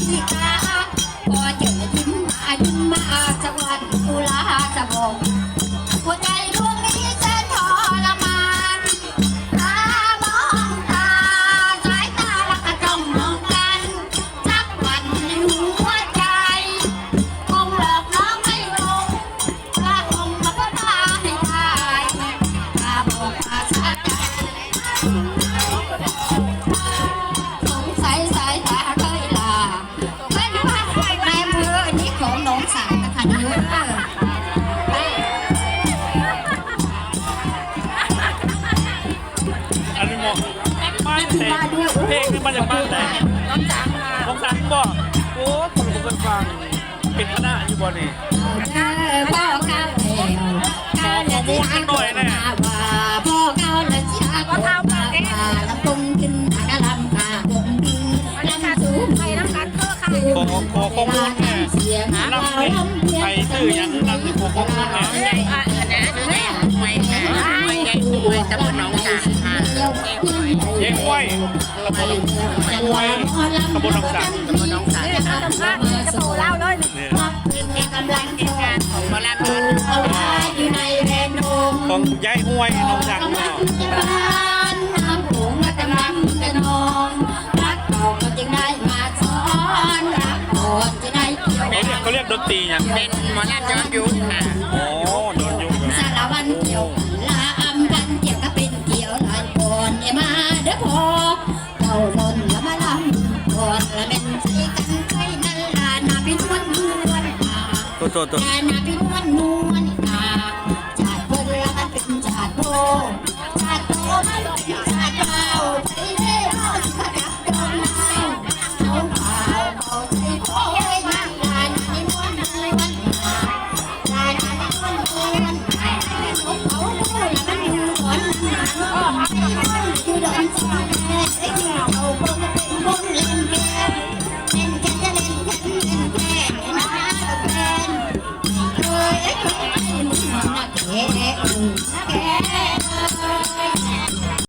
ทีกาพอเจอยิ้มมายิ้มมาจะวันกุลาจะบอกหัวใจดวง เพลงเพลงนี่มาจากบ้านไหนน้องจังค่ะของสังบ่โอ้คนผมเคยฟังเป็นคณะอยู่บ่นี่พ่อข้าวเหนียวข้าวเนียวที่ฮักหน่ว่าพ่อข้าวเหนียวที่ฮักก็เท้ามาว่าลำปงขึ้นอากาลำกาปงขึ้นลำสูงไปน้ำกันเพื่อค่ะขอขอขอมูลแน่เสียงนำเพลงไทยชื่ออย่างนำที่ขอข้อมูลแน่อะนะแม่หวยค่ะหวยหญ่หวยตะบนหนองจัง ค่ะเย้ว้ตำบลเย้งไว้ตำบลหนองสังตะบนหนองจังค่ะสัมภาษณ์จะโตเล่าเลยเนี่ยกำลังเหตุการณ์ของหมอลำนนเอาไว้อยู่ในแรนมของยายห้วยหนองสังกำลัเนาะงจะบ้าน้ำโขงและกำลังจะนองรักเก่าก็จึงได้มาสอนรักก่อนจะได้เขาเรียกเขาเรียกดนตรีอย่างเป็นหมอลำย้อนยุคค่ะ เต่าลมละมาลำก่อนละเป็นใจกันใจนั่นละนาพี่วลนวลตาตัวตัวนาพี่วนนวลตาจาติเพิ่นละมันเป็นจาติโตจาติโตมัเป็นชาติ